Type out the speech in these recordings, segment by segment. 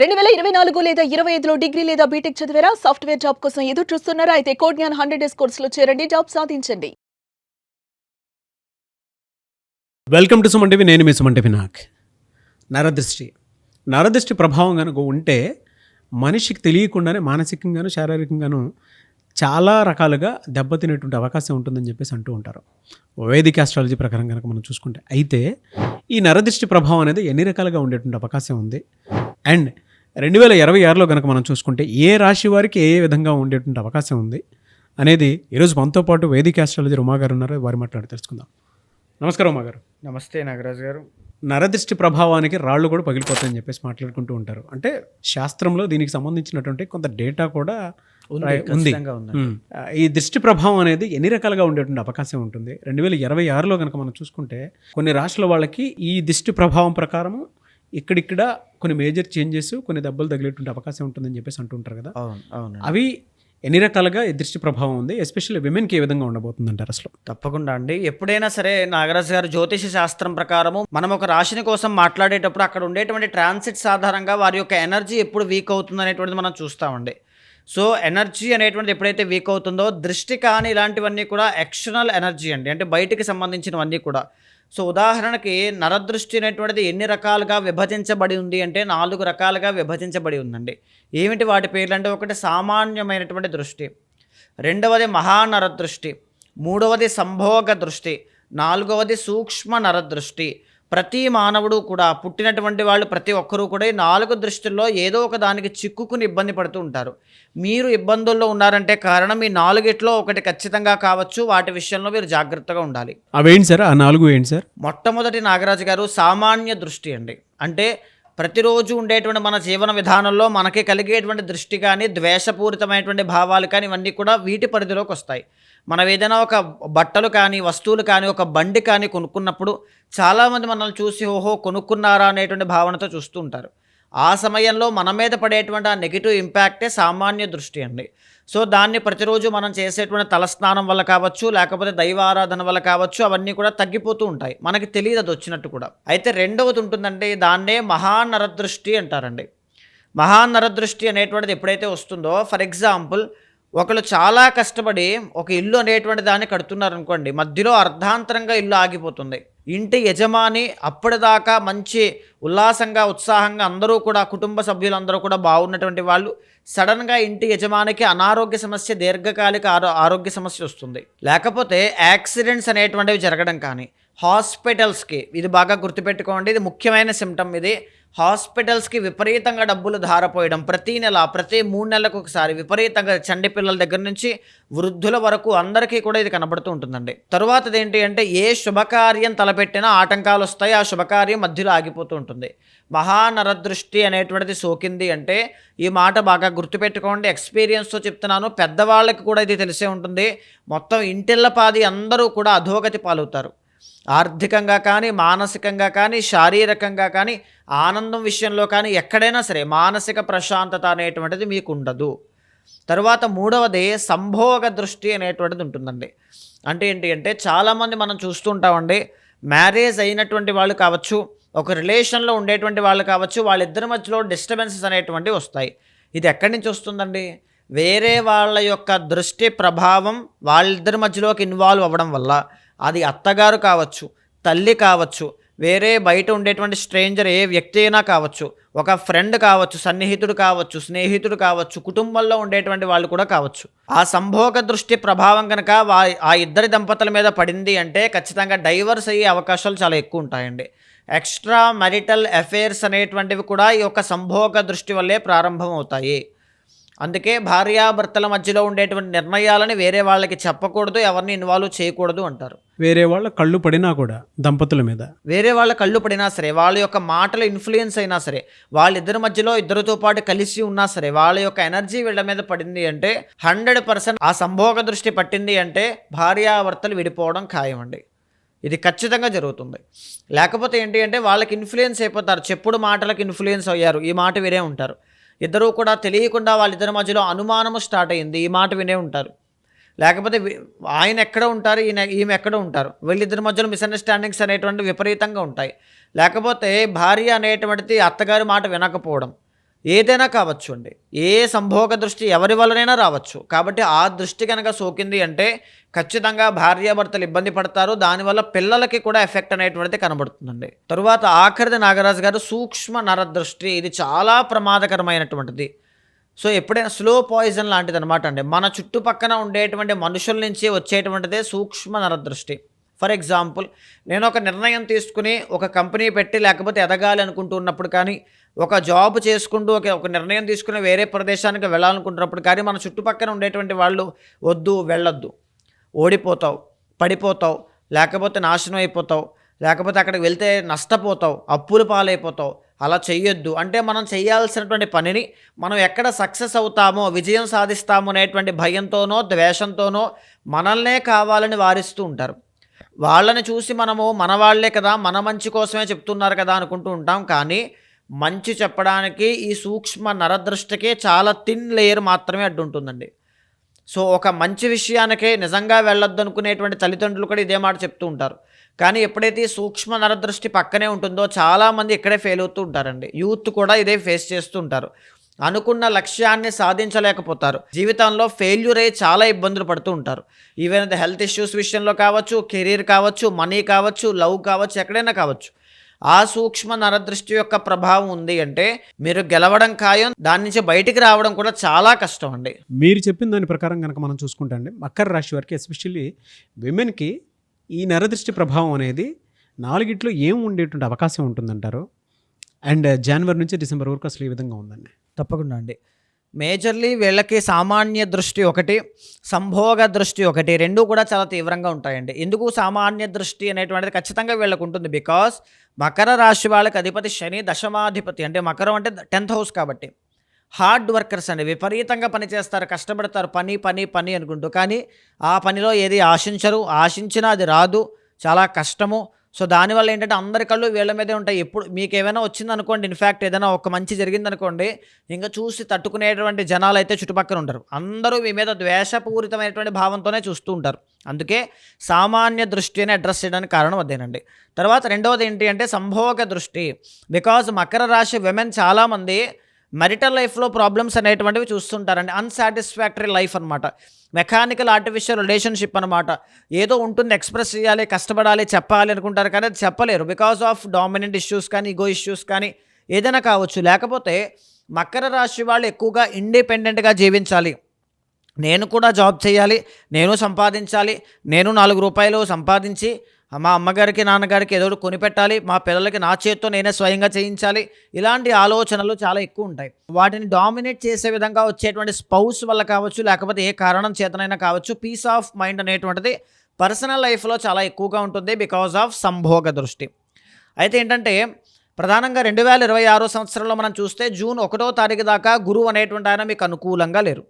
రెండు వేల ఇరవై నాలుగు లేదా ఇరవై ఐదులో డిగ్రీ లేదా బీటెక్ చదివారా? సాఫ్ట్వేర్ జాబ్ కోసం ఎదురు చూస్తున్నారా? అయితే కోడ్ జ్ఞాన్ హండ్రెడ్ డేస్ కోర్సులో చేరండి జాబ్ సాధించండి. వెల్కమ్ టు సుమన్ టీవీ నేను మీ సుమన్ టీవీ నాక్ నరదృష్టి. నరదృష్టి ప్రభావం కనుక ఉంటే మనిషికి తెలియకుండానే మానసికంగాను శారీరకంగాను చాలా రకాలుగా దెబ్బతినేటువంటి అవకాశం ఉంటుందని చెప్పేసి అంటూ ఉంటారు. వేదిక ఆస్ట్రాలజీ ప్రకారం కనుక మనం చూసుకుంటే. అయితే ఈ నరదృష్టి ప్రభావం అనేది ఎన్ని రకాలుగా ఉండేటువంటి అవకాశం ఉంది? అండ్ రెండు వేల ఇరవై ఆరులో కనుక మనం చూసుకుంటే ఏ రాశి వారికి ఏ విధంగా ఉండేటువంటి అవకాశం ఉంది అనేది ఈరోజు మనతో పాటు వేదిక ఆస్ట్రాలజీ ఉమా గారు ఉన్నారు. వారి మాట్లాడి తెలుసుకుందాం. నమస్కారం ఉమా గారు. నమస్తే నాగరాజు గారు. నరదృష్టి ప్రభావానికి రాళ్ళు కూడా పగిలిపోతాయని చెప్పేసి మాట్లాడుకుంటూ ఉంటారు. అంటే శాస్త్రంలో దీనికి సంబంధించినటువంటి కొంత డేటా కూడా ఉంది, ఈ దృష్టి ప్రభావం అనేది ఎన్ని రకాలుగా ఉండేటువంటి అవకాశం ఉంటుంది? రెండు వేల ఇరవై ఆరులో కనుక మనం చూసుకుంటే కొన్ని రాష్ట్రాల వాళ్ళకి ఈ దృష్టి ప్రభావం ప్రకారం ఇక్కడిక్కడ కొన్ని మేజర్ చేంజెస్ కొన్ని దెబ్బలు తగిలేటువంటి అవకాశం ఉంటుందని చెప్పేసి అంటుంటారు కదా. అవును అవును అవి ఎన్ని రకాలుగా దృష్టి ప్రభావం ఉంది? ఎస్పెషల్లీ విమెన్కి ఏ విధంగా ఉండబోతుంది అంటారు అసలు? తప్పకుండా అండి. ఎప్పుడైనా సరే నాగరాజు గారు జ్యోతిష శాస్త్రం ప్రకారము మనం ఒక రాశిని కోసం మాట్లాడేటప్పుడు అక్కడ ఉండేటువంటి ట్రాన్సిట్స్ ఆధారంగా వారి యొక్క ఎనర్జీ ఎప్పుడు వీక్ అవుతుంది అనేటువంటిది మనం చూస్తామండి సో ఎనర్జీ అనేటువంటిది ఎప్పుడైతే వీక్ అవుతుందో దృష్టి కానీ ఇలాంటివన్నీ కూడా ఎక్స్టర్నల్ ఎనర్జీ అండి. అంటే బయటికి సంబంధించినవన్నీ కూడా. సో ఉదాహరణకి నరదృష్టి అనేటువంటిది ఎన్ని రకాలుగా విభజించబడి ఉంది అంటే నాలుగు రకాలుగా విభజించబడి ఉందండి. ఏమిటి వాటి పేర్లు అంటే ఒకటి సామాన్యమైనటువంటి దృష్టి రెండవది మహానరదృష్టి మూడవది సంభోగ దృష్టి నాలుగవది సూక్ష్మ నరదృష్టి ప్రతి మానవుడు కూడా పుట్టినటువంటి వాళ్ళు ప్రతి ఒక్కరూ కూడా ఈ నాలుగు దృష్టిల్లో ఏదో ఒక దానికి చిక్కుకుని ఇబ్బంది పడుతూ ఉంటారు. మీరు ఇబ్బందుల్లో ఉన్నారంటే కారణం ఈ నాలుగిట్లో ఒకటి ఖచ్చితంగా కావచ్చు. వాటి విషయంలో మీరు జాగ్రత్తగా ఉండాలి. అవేంటి సార్? ఆ నాలుగు ఏంటి సార్? మొట్టమొదటి నాగరాజు గారు సామాన్య దృష్టి అండి. అంటే ప్రతిరోజు ఉండేటువంటి మన జీవన విధానంలో మనకి కలిగేటువంటి దృష్టి కానీ ద్వేషపూరితమైనటువంటి భావాలు కానీ ఇవన్నీ కూడా వీటి పరిధిలోకి వస్తాయి. మనం ఏదైనా ఒక బట్టలు కానీ వస్తువులు కానీ ఒక బండి కానీ కొనుక్కున్నప్పుడు చాలామంది మనల్ని చూసి ఓహో కొనుక్కున్నారా అనేటువంటి భావనతో చూస్తూ ఉంటారు. ఆ సమయంలో మన మీద పడేటువంటి ఆ నెగిటివ్ ఇంపాక్టే సామాన్య దృష్టి అండి. సో దాన్ని ప్రతిరోజు మనం చేసేటువంటి తలస్నానం వల్ల కావచ్చు లేకపోతే దైవారాధన వల్ల కావచ్చు అవన్నీ కూడా తగ్గిపోతూ ఉంటాయి. మనకి తెలియదు అది వచ్చినట్టు కూడా. అయితే రెండవది ఉంటుందంటే దాన్నే మహానరదృష్టి అంటారండి. మహానరదృష్టి అనేటువంటిది ఎప్పుడైతే వస్తుందో ఫర్ ఎగ్జాంపుల్ ఒకళ్ళు చాలా కష్టపడి ఒక ఇల్లు అనేటువంటి దాన్ని కడుతున్నారు అనుకోండి మధ్యలో అర్ధాంతరంగా ఇల్లు ఆగిపోతుంది. ఇంటి యజమాని అప్పటిదాకా మంచి ఉల్లాసంగా ఉత్సాహంగా అందరూ కూడా కుటుంబ సభ్యులందరూ కూడా బాగున్నటువంటి వాళ్ళు సడన్గా ఇంటి యజమానికి అనారోగ్య సమస్య దీర్ఘకాలిక ఆరో ఆరోగ్య సమస్య వస్తుంది. లేకపోతే యాక్సిడెంట్స్ అనేటువంటివి జరగడం కానీ హాస్పిటల్స్కి ఇది బాగా గుర్తుపెట్టుకోండి ఇది ముఖ్యమైన సిమ్టమ్ ఇది. హాస్పిటల్స్కి విపరీతంగా డబ్బులు ధారపోయడం ప్రతి నెల ప్రతి మూడు నెలలకు ఒకసారి విపరీతంగా చండి పిల్లల దగ్గర నుంచి వృద్ధుల వరకు అందరికీ కూడా ఇది కనబడుతూ ఉంటుందండి. తరువాతది ఏంటి అంటే ఏ శుభకార్యం తలపెట్టినా ఆటంకాలు వస్తాయి ఆ శుభకార్యం మధ్యలో ఆగిపోతూ ఉంటుంది. మహానరదృష్టి అనేటువంటిది సోకింది అంటే ఈ మాట బాగా గుర్తుపెట్టుకోండి. ఎక్స్పీరియన్స్తో చెప్తున్నాను పెద్దవాళ్ళకి కూడా ఇది తెలిసే ఉంటుంది. మొత్తం ఇంటిళ్ళపాది అందరూ కూడా అధోగతి పాలవుతారు. ఆర్థికంగా కానీ మానసికంగా కానీ శారీరకంగా కానీ ఆనందం విషయంలో కానీ ఎక్కడైనా సరే మానసిక ప్రశాంతత అనేటువంటిది మీకు ఉండదు తరువాత మూడవది సంభోగ దృష్టి అనేటువంటిది ఉంటుందండి. అంటే ఏంటి అంటే చాలామంది మనం చూస్తుంటామండి మ్యారేజ్ అయినటువంటి వాళ్ళు కావచ్చు ఒక రిలేషన్లో ఉండేటువంటి వాళ్ళు కావచ్చు వాళ్ళిద్దరి మధ్యలో డిస్టర్బెన్సెస్ అనేటువంటివి వస్తాయి. ఇది ఎక్కడి నుంచి వస్తుందండి? వేరే వాళ్ళ యొక్క దృష్టి ప్రభావం వాళ్ళిద్దరి మధ్యలోకి ఇన్వాల్వ్ అవ్వడం వల్ల. అది అత్తగారు కావచ్చు తల్లి కావచ్చు వేరే బయట ఉండేటువంటి స్ట్రేంజర్ ఏ వ్యక్తి అయినా కావచ్చు ఒక ఫ్రెండ్ కావచ్చు సన్నిహితుడు కావచ్చు స్నేహితుడు కావచ్చు కుటుంబంలో ఉండేటువంటి వాళ్ళు కూడా కావచ్చు. ఆ సంభోగ దృష్టి ప్రభావం కనుక వా ఆ ఇద్దరి దంపతుల మీద పడింది అంటే ఖచ్చితంగా డైవర్స్ అయ్యే అవకాశాలు చాలా ఎక్కువ ఉంటాయండి. ఎక్స్ట్రా మ్యారిటల్ అఫైర్స్ అనేటువంటివి కూడా ఈ యొక్క సంభోగ దృష్టి వల్లే ప్రారంభం అవుతాయి. అందుకే భార్యాభర్తల మధ్యలో ఉండేటువంటి నిర్ణయాలని వేరే వాళ్ళకి చెప్పకూడదు ఎవరిని ఇన్వాల్వ్ చేయకూడదు అంటారు. వేరే వాళ్ళ కళ్ళు పడినా కూడా దంపతుల మీద. వేరే వాళ్ళ కళ్ళు పడినా సరే వాళ్ళ యొక్క మాటల ఇన్ఫ్లుయెన్స్ అయినా సరే వాళ్ళిద్దరి మధ్యలో ఇద్దరితో పాటు కలిసి ఉన్నా సరే వాళ్ళ యొక్క ఎనర్జీ వీళ్ళ మీద పడింది అంటే హండ్రెడ్ పర్సెంట్ ఆ సంభోగ దృష్టి పట్టింది అంటే భార్యాభర్తలు విడిపోవడం ఖాయం అండి ఇది ఖచ్చితంగా జరుగుతుంది. లేకపోతే ఏంటి అంటే వాళ్ళకి ఇన్ఫ్లుయెన్స్ అయిపోతారు. చెప్పుడు మాటలకు ఇన్ఫ్లుయెన్స్ అయ్యారు. ఈ మాట వినే ఉంటారు. ఇద్దరూ కూడా తెలియకుండా వాళ్ళిద్దరి మధ్యలో అనుమానము స్టార్ట్ అయింది ఈ మాట వినే ఉంటారు. లేకపోతే ఆయన ఎక్కడ ఉంటారు ఈయన ఈమె ఎక్కడ ఉంటారు? వీళ్ళిద్దరి మధ్యలో మిస్అండర్స్టాండింగ్స్ అనేటువంటి విపరీతంగా ఉంటాయి. లేకపోతే భార్య అనేటువంటిది అత్తగారి మాట వినకపోవడం ఏదైనా కావచ్చు అండి. ఏ సంభోగ దృష్టి ఎవరి వల్లనైనా రావచ్చు. కాబట్టి ఆ దృష్టి కనుక సోకింది అంటే ఖచ్చితంగా భార్యాభర్తలు ఇబ్బంది పడతారు. దానివల్ల పిల్లలకి కూడా ఎఫెక్ట్ అనేటువంటిది కనబడుతుందండి. తరువాత ఆఖరిది నాగరాజు గారు సూక్ష్మ నరదృష్టి. ఇది చాలా ప్రమాదకరమైనటువంటిది. సో ఎప్పుడైనా స్లో పాయిజన్ లాంటిది అనమాట అండి. మన చుట్టుపక్కన ఉండేటువంటి మనుషుల నుంచి వచ్చేటువంటిదే సూక్ష్మ నరదృష్టి. ఫర్ ఎగ్జాంపుల్ నేను ఒక నిర్ణయం తీసుకుని ఒక కంపెనీ పెట్టి లేకపోతే ఎదగాలి అనుకుంటున్నప్పుడు కానీ ఒక జాబ్ చేసుకుంటూ ఒక ఒక నిర్ణయం తీసుకుని వేరే ప్రదేశానికి వెళ్ళాలనుకుంటున్నప్పుడు కానీ మన చుట్టుపక్కన ఉండేటువంటి వాళ్ళు వద్దు వెళ్ళొద్దు. ఓడిపోతావు పడిపోతావు లేకపోతే నాశనం అయిపోతావు లేకపోతే అక్కడికి వెళ్తే నష్టపోతావు అప్పులు పాలైపోతావు అలా చెయ్యొద్దు. అంటే మనం చేయాల్సినటువంటి పనిని మనం ఎక్కడ సక్సెస్ అవుతామో విజయం సాధిస్తామో అనేటువంటి భయంతోనో ద్వేషంతోనో మనల్నే కావాలని వారిస్తూ ఉంటారు. వాళ్ళని చూసి మనము మన వాళ్ళే కదా మన మంచి కోసమే చెప్తున్నారు కదా అనుకుంటూ ఉంటాం. కానీ మంచి చెప్పడానికి ఈ సూక్ష్మ నరదృష్టికే చాలా థిన్ లేయర్ మాత్రమే అడ్డు ఉంటుందండి సో ఒక మంచి విషయానికే నిజంగా వెళ్ళొద్దు అనుకునేటువంటి తల్లిదండ్రులు కూడా ఇదే మాట చెప్తూ ఉంటారు. కానీ ఎప్పుడైతే సూక్ష్మ నరదృష్టి పక్కనే ఉంటుందో చాలామంది ఇక్కడే ఫెయిల్ అవుతూ ఉంటారండి. యూత్ కూడా ఇదే ఫేస్ చేస్తూ ఉంటారు. అనుకున్న లక్ష్యాన్ని సాధించలేకపోతారు. జీవితంలో ఫెయిల్యూర్ అయ్యి చాలా ఇబ్బందులు పడుతూ ఉంటారు. ఈవెన్ అది హెల్త్ ఇష్యూస్ విషయంలో కావచ్చు కెరీర్ కావచ్చు మనీ కావచ్చు లవ్ కావచ్చు ఎక్కడైనా కావచ్చు. ఆ సూక్ష్మ నరదృష్టి యొక్క ప్రభావం ఉంది అంటే మీరు గెలవడం ఖాయం దాని నుంచి బయటికి రావడం కూడా చాలా కష్టం అండి. మీరు చెప్పిన దాని ప్రకారం కనుక మనం చూసుకుంటే అండి మకర రాశి వారికి ఎస్పెషల్లీ విమెన్కి ఈ నరదృష్టి ప్రభావం అనేది నాలుగిట్లో ఏం ఉండేటువంటి అవకాశం ఉంటుందంటారు? అండ్ జనవరి నుంచి డిసెంబర్ వరకు అసలు ఈ విధంగా ఉందండి. తప్పకుండా అండి. మేజర్లీ వీళ్ళకి సామాన్య దృష్టి ఒకటి సంభోగ దృష్టి ఒకటి రెండు కూడా చాలా తీవ్రంగా ఉంటాయండి. ఎందుకు సామాన్య దృష్టి అనేటువంటిది ఖచ్చితంగా వీళ్ళకు ఉంటుంది? బికాస్ మకర రాశి వాళ్ళకి అధిపతి శని దశమాధిపతి అంటే మకరం అంటే టెన్త్ హౌస్ కాబట్టి. హార్డ్ వర్కర్స్ అండి. విపరీతంగా పని చేస్తారు కష్టపడతారు. పని పని పని అనుకుంటూ. కానీ ఆ పనిలో ఏది ఆశించరు. ఆశించినా అది రాదు. చాలా కష్టము. సో దానివల్ల ఏంటంటే అందరి కళ్ళు వీళ్ళ మీదే ఉంటాయి. ఎప్పుడు మీకు ఏమైనా వచ్చిందనుకోండి ఇన్ఫ్యాక్ట్ ఏదైనా ఒక మంచి జరిగిందనుకోండి ఇంకా చూసి తట్టుకునేటువంటి జనాలు అయితే చుట్టుపక్కల ఉంటారు. అందరూ మీ మీద ద్వేషపూరితమైనటువంటి భావంతోనే చూస్తూ ఉంటారు. అందుకే సామాన్య దృష్టి అని అడ్రస్ చేయడానికి కారణం అదేనండి. తర్వాత రెండవది ఏంటి అంటే సంభోగ దృష్టి. బికాజ్ మకర రాశి విమెన్ చాలామంది మెరిటల్ లైఫ్లో ప్రాబ్లమ్స్ అనేటువంటివి చూస్తుంటారండి. అన్సాటిస్ఫాక్టరీ లైఫ్ అనమాట మెకానికల్ ఆర్టిఫిషియల్ రిలేషన్షిప్ అనమాట ఏదో ఉంటుంది ఎక్స్ప్రెస్ చేయాలి కష్టపడాలి చెప్పాలి అనుకుంటారు కానీ అది చెప్పలేరు. బికాస్ ఆఫ్ డామినెంట్ ఇష్యూస్ కానీ ఈగో ఇష్యూస్ కానీ ఏదైనా కావచ్చు. లేకపోతే మకర రాశి వాళ్ళు ఎక్కువగా ఇండిపెండెంట్గా జీవించాలి. నేను కూడా జాబ్ చేయాలి నేను సంపాదించాలి నేను నాలుగు రూపాయలు సంపాదించి మా అమ్మగారికి నాన్నగారికి ఏదో కొనిపెట్టాలి. మా పిల్లలకి నా చేత్తో నేనే స్వయంగా చేయించాలి. ఇలాంటి ఆలోచనలు చాలా ఎక్కువ ఉంటాయి. వాటిని డామినేట్ చేసే విధంగా వచ్చేటువంటి స్పౌస్ వల్ల కావచ్చు లేకపోతే ఏ కారణం చేతనైనా కావచ్చు పీస్ ఆఫ్ మైండ్ అనేటువంటిది పర్సనల్ లైఫ్లో చాలా ఎక్కువగా ఉంటుంది బికాజ్ ఆఫ్ సంభోగ దృష్టి. అయితే ఏంటంటే ప్రధానంగా రెండు వేల ఇరవై ఆరో సంవత్సరంలో మనం చూస్తే జూన్ ఒకటో తారీఖు దాకా గురువు అనేటువంటి ఆయన మీకు అనుకూలంగా లేరు.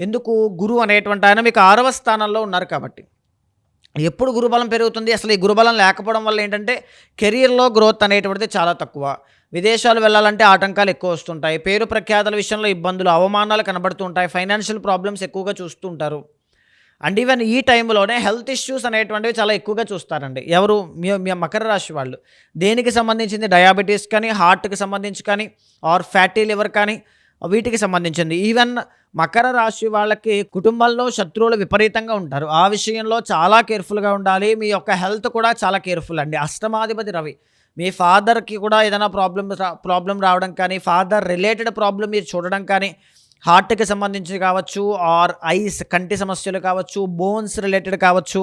ఎందుకు? గురువు అనేటువంటి ఆయన మీకు ఆరవ స్థానంలో ఉన్నారు కాబట్టి. ఎప్పుడు గురుబలం పెరుగుతుంది? అసలు ఈ గురుబలం లేకపోవడం వల్ల ఏంటంటే కెరీర్లో గ్రోత్ అనేటువంటిది చాలా తక్కువ. విదేశాలు వెళ్ళాలంటే ఆటంకాలు ఎక్కువ వస్తుంటాయి. పేరు ప్రఖ్యాతల విషయంలో ఇబ్బందులు అవమానాలు కనబడుతుంటాయి ఫైనాన్షియల్ ప్రాబ్లమ్స్ ఎక్కువగా చూస్తుంటారు అండ్ ఈవెన్ ఈ టైంలోనే హెల్త్ ఇష్యూస్ అనేటువంటివి చాలా ఎక్కువగా చూస్తారండి. ఎవరు? మీ మీ మకర రాశి వాళ్ళు. దేనికి సంబంధించింది? డయాబెటీస్ కానీ హార్ట్కి సంబంధించి కానీ ఆర్ ఫ్యాటీ లివర్ కానీ వీటికి సంబంధించింది. ఈవెన్ మకర రాశి వాళ్ళకి కుటుంబంలో శత్రువులు విపరీతంగా ఉంటారు. ఆ విషయంలో చాలా కేర్ఫుల్గా ఉండాలి. మీ యొక్క హెల్త్ కూడా చాలా కేర్ఫుల్ అండి. అష్టమాధిపతి రవి. మీ ఫాదర్కి కూడా ఏదైనా ప్రాబ్లం రా ప్రాబ్లం రావడం కానీ ఫాదర్ రిలేటెడ్ ప్రాబ్లం మీరు చూడడం కానీ హార్ట్కి సంబంధించి కావచ్చు ఆర్ ఐస్ కంటి సమస్యలు కావచ్చు బోన్స్ రిలేటెడ్ కావచ్చు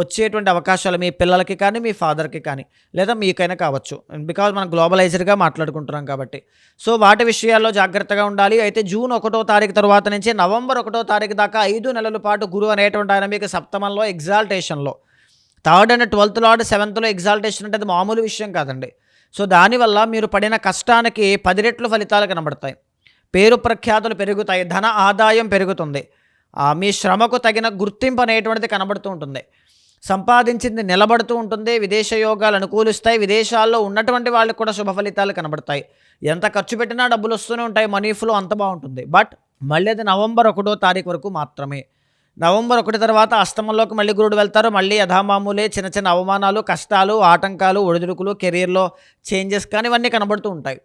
వచ్చేటువంటి అవకాశాలు మీ పిల్లలకి కానీ మీ ఫాదర్కి కానీ లేదా మీకైనా కావచ్చు. బికాజ్ మనం గ్లోబలైజర్గా మాట్లాడుకుంటున్నాం కాబట్టి. సో వాటి విషయాల్లో జాగ్రత్తగా ఉండాలి. అయితే జూన్ ఒకటో తారీఖు తర్వాత నుంచి నవంబర్ ఒకటో తారీఖు దాకా ఐదు నెలల పాటు గురువు అనేటువంటి ఆయన మీకు సప్తమంలో ఎగ్జాల్టేషన్లో థర్డ్ అండ్ ట్వెల్త్ లార్డ్ సెవెంత్లో ఎగ్జాల్టేషన్ అంటే అది మామూలు విషయం కాదండి. సో దానివల్ల మీరు పడిన కష్టానికి పది రెట్లు ఫలితాలు కనబడతాయి. పేరు ప్రఖ్యాతులు పెరుగుతాయి. ధన ఆదాయం పెరుగుతుంది. మీ శ్రమకు తగిన గుర్తింపు అనేటువంటిది కనబడుతూ ఉంటుంది. సంపాదించింది నిలబడుతూ ఉంటుంది విదేశ యోగాలు అనుకూలిస్తాయి విదేశాల్లో ఉన్నటువంటి వాళ్ళకి కూడా శుభ ఫలితాలు కనబడతాయి. ఎంత ఖర్చు పెట్టినా డబ్బులు వస్తూనే ఉంటాయి మనీ ఫ్లో అంత బాగుంటుంది. బట్ మళ్ళీ అది నవంబర్ ఒకటో తారీఖు వరకు మాత్రమే. నవంబర్ ఒకటి తర్వాత అష్టమంలోకి మళ్ళీ గురుడు వెళ్తారు. మళ్ళీ యథామామూలే చిన్న చిన్న అవమానాలు కష్టాలు ఆటంకాలు ఒడిదుడుకులు కెరీర్లో చేంజెస్ కానీ ఇవన్నీ కనబడుతూ ఉంటాయి.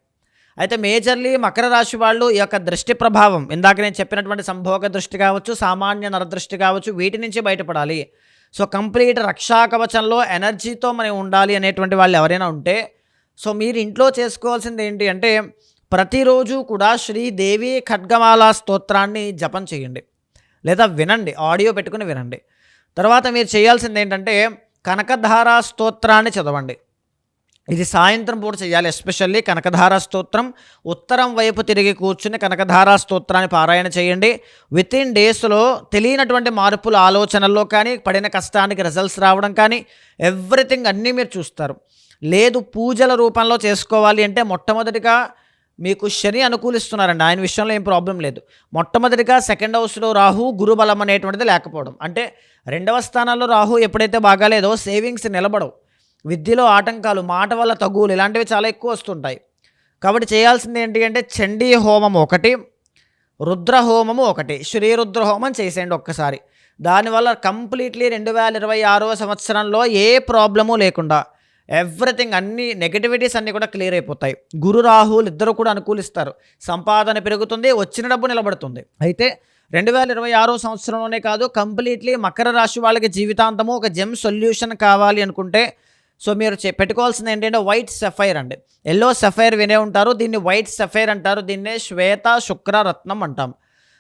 అయితే మేజర్లీ మకర రాశి వాళ్ళు ఈ యొక్క దృష్టి ప్రభావం. ఇందాక నేను చెప్పినటువంటి సంభోగ దృష్టి కావచ్చు సామాన్య నరదృష్టి కావచ్చు వీటి నుంచి బయటపడాలి. సో కంప్లీట్ రక్షా కవచంలో ఎనర్జీతో మనం ఉండాలి అనేటువంటి వాళ్ళు ఎవరైనా ఉంటే సో మీరు ఇంట్లో చేసుకోవాల్సింది ఏంటి అంటే ప్రతిరోజు కూడా శ్రీదేవి ఖడ్గమాల స్తోత్రాన్ని జపం చేయండి. లేదా వినండి ఆడియో పెట్టుకుని వినండి. తర్వాత మీరు చేయాల్సింది ఏంటంటే కనకధార స్తోత్రాన్ని చదవండి. ఇది సాయంత్రం పూట చేయాలి ఎస్పెషల్లీ కనకధార స్తోత్రం. ఉత్తరం వైపు తిరిగి కూర్చుని కనకధార స్తోత్రాన్ని పారాయణ చేయండి. విత్ ఇన్ డేస్లో తెలియనటువంటి మార్పులు ఆలోచనల్లో కానీ పడిన కష్టానికి రిజల్ట్స్ రావడం కానీ ఎవ్రీథింగ్ అన్నీ మీరు చూస్తారు. లేదు పూజల రూపంలో చేసుకోవాలి అంటే మొట్టమొదటిగా మీకు శని అనుకూలిస్తున్నారండి. ఆయన విషయంలో ఏం ప్రాబ్లం లేదు. మొట్టమొదటిగా సెకండ్ హౌస్లో రాహు గురుబలం అనేటువంటిది లేకపోవడం. అంటే రెండవ స్థానంలో రాహు ఎప్పుడైతే బాగాలేదో సేవింగ్స్ నిలబడవు. విద్యలో ఆటంకాలు మాట వల్ల తగులు ఇలాంటివి చాలా ఎక్కువ వస్తుంటాయి. కాబట్టి చేయాల్సింది ఏంటి అంటే చండీ హోమం ఒకటి రుద్ర హోమము ఒకటి శ్రీరుద్ర హోమం చేసేయండి ఒక్కసారి. దానివల్ల కంప్లీట్లీ రెండు వేల ఇరవై ఆరో సంవత్సరంలో ఏ ప్రాబ్లము లేకుండా ఎవ్రీథింగ్ అన్ని నెగటివిటీస్ అన్నీ కూడా క్లియర్ అయిపోతాయి. గురు రాహులు ఇద్దరు కూడా అనుకూలిస్తారు. సంపాదన పెరుగుతుంది వచ్చిన డబ్బు నిలబడుతుంది. అయితే రెండు వేల ఇరవై ఆరో సంవత్సరంలోనే కాదు కంప్లీట్లీ మకర రాశి వాళ్ళకి జీవితాంతము ఒక జెమ్ సొల్యూషన్ కావాలి అనుకుంటే సో మీరు చె- పెట్టుకోవాల్సింది ఏంటంటే వైట్ సఫైర్ అండి. ఎల్లో సఫైర్ వినే ఉంటారు దీన్ని వైట్ సఫైర్ అంటారు దీన్నే శ్వేత శుక్ర రత్నం అంటాం.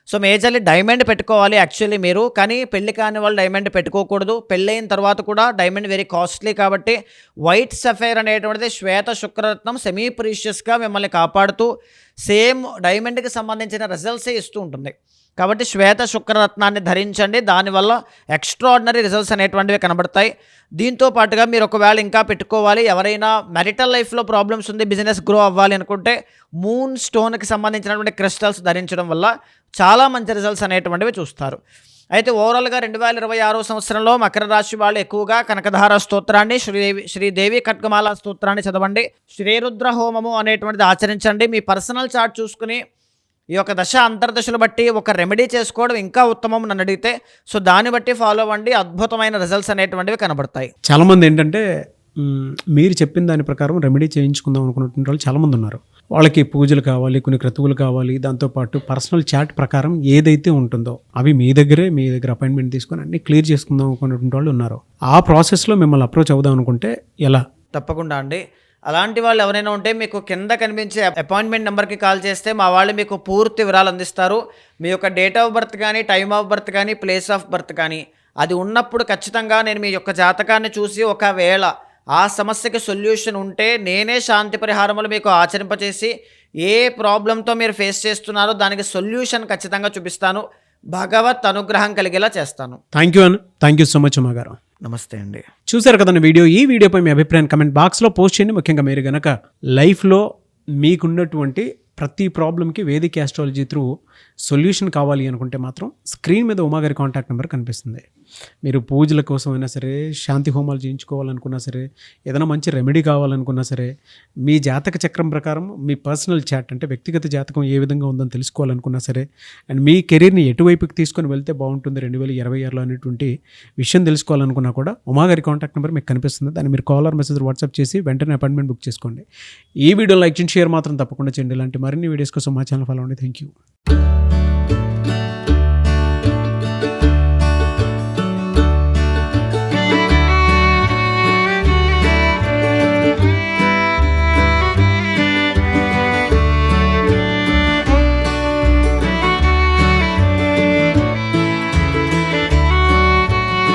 సో మేజర్లీ డైమండ్ పెట్టుకోవాలి యాక్చువల్లీ మీరు కానీ పెళ్ళి కాని వాళ్ళు డైమండ్ పెట్టుకోకూడదు. పెళ్ళైన తర్వాత కూడా డైమండ్ వెరీ కాస్ట్లీ కాబట్టి వైట్ సఫైర్ అనేటువంటిది శ్వేత శుక్రరత్నం సెమీ ప్రీషియస్గా మిమ్మల్ని కాపాడుతూ సేమ్ డైమండ్కి సంబంధించిన రిజల్ట్సే ఇస్తూ ఉంటుంది. కాబట్టి శ్వేత శుక్రరత్నాన్ని ధరించండి. దానివల్ల ఎక్స్ట్రాడినరీ రిజల్ట్స్ అనేటువంటివి కనబడతాయి. దీంతో పాటుగా మీరు ఒకవేళ ఇంకా పెట్టుకోవాలి. ఎవరైనా మెరిటల్ లైఫ్లో ప్రాబ్లమ్స్ ఉంది బిజినెస్ గ్రో అవ్వాలి అనుకుంటే మూన్ స్టోన్కి సంబంధించినటువంటి క్రిస్టల్స్ ధరించడం వల్ల చాలా మంచి రిజల్ట్స్ అనేటువంటివి చూస్తారు. అయితే ఓవరాల్గా రెండు వేల ఇరవై ఆరో సంవత్సరంలో మకర రాశి వాళ్ళు ఎక్కువగా కనకధార స్తోత్రాన్ని శ్రీదేవి శ్రీదేవి కట్కమాల స్తోత్రాన్ని చదవండి. శ్రీరుద్ర హోమము అనేటువంటిది ఆచరించండి. మీ పర్సనల్ చార్ట్ చూసుకుని ఈ యొక్క దశ అంతర్దశలు బట్టి ఒక రెమెడీ చేసుకోవడం ఇంకా ఉత్తమం నన్ను అడిగితే సో దాన్ని బట్టి ఫాలో అవ్వండి. అద్భుతమైన రిజల్ట్స్ అనేటువంటివి కనబడతాయి. చాలామంది ఏంటంటే మీరు చెప్పిన దాని ప్రకారం రెమెడీ చేయించుకుందాం అనుకున్నటువంటి వాళ్ళు చాలామంది ఉన్నారు. వాళ్ళకి పూజలు కావాలి కొన్ని క్రతువులు కావాలి దాంతోపాటు పర్సనల్ చాట్ ప్రకారం ఏదైతే ఉంటుందో అవి మీ దగ్గరే మీ దగ్గర అపాయింట్మెంట్ తీసుకొని అన్ని క్లియర్ చేసుకుందాం అనుకున్నటువంటి వాళ్ళు ఉన్నారు. ఆ ప్రాసెస్లో మిమ్మల్ని అప్రోచ్ అవుదాం అనుకుంటే ఎలా? తప్పకుండా అండి. అలాంటి వాళ్ళు ఎవరైనా ఉంటే మీకు కింద కనిపించే అపాయింట్మెంట్ నెంబర్కి కాల్ చేస్తే మా వాళ్ళు మీకు పూర్తి వివరాలు అందిస్తారు. మీ యొక్క డేట్ ఆఫ్ బర్త్ కానీ టైమ్ ఆఫ్ బర్త్ కానీ ప్లేస్ ఆఫ్ బర్త్ కానీ. అది ఉన్నప్పుడు ఖచ్చితంగా నేను మీ యొక్క జాతకాన్ని చూసి ఒకవేళ ఆ సమస్యకి సొల్యూషన్ ఉంటే నేనే శాంతి పరిహారములు మీకు ఆచరింపచేసి ఏ ప్రాబ్లంతో మీరు ఫేస్ చేస్తున్నారో దానికి సొల్యూషన్ ఖచ్చితంగా చూపిస్తాను. భగవత్ అనుగ్రహం కలిగేలా చేస్తాను. థ్యాంక్ యూ అన్న థ్యాంక్ యూ సో మచ్ అమ్మగారు గారు నమస్తే అండి. చూశారు కదండి వీడియో? ఈ వీడియోపై మీ అభిప్రాయం కమెంట్ బాక్స్లో పోస్ట్ చేయండి. ముఖ్యంగా మీరు గనక లైఫ్లో మీకున్నటువంటి ప్రతి ప్రాబ్లంకి వేదిక ఆస్ట్రాలజీ త్రూ సొల్యూషన్ కావాలి అనుకుంటే మాత్రం స్క్రీన్ మీద ఉమాగారి కాంటాక్ట్ నెంబర్ కనిపిస్తుంది. మీరు పూజల కోసం అయినా సరే శాంతి హోమాలు చేయించుకోవాలనుకున్నా సరే ఏదైనా మంచి రెమెడీ కావాలనుకున్నా సరే మీ జాతక చక్రం ప్రకారం మీ పర్సనల్ చాట్ అంటే వ్యక్తిగత జాతకం ఏ విధంగా ఉందని తెలుసుకోవాలనుకున్నా సరే అండ్ మీ కెరీర్ని ఎటువైపుకి తీసుకొని వెళ్తే బాగుంటుంది రెండు వేల ఇరవై ఆరులో అనేటువంటి విషయం తెలుసుకోవాలనుకున్నా కూడా ఉమాగారి కాంటాక్ట్ నెంబర్ మీకు కనిపిస్తుంది. దాన్ని మీరు కాలర్ మెసేజ్ వాట్సాప్ చేసి వెంటనే అపాయింట్మెంట్ బుక్ చేసుకోండి. ఈ వీడియో లైక్ చేయండి షేర్ మాత్రం తప్పకుండా చేయండి. ఇలాంటి మరిన్ని వీడియోస్ కోసం మా ఛానల్ ఫాలో అండి థ్యాంక్ యూ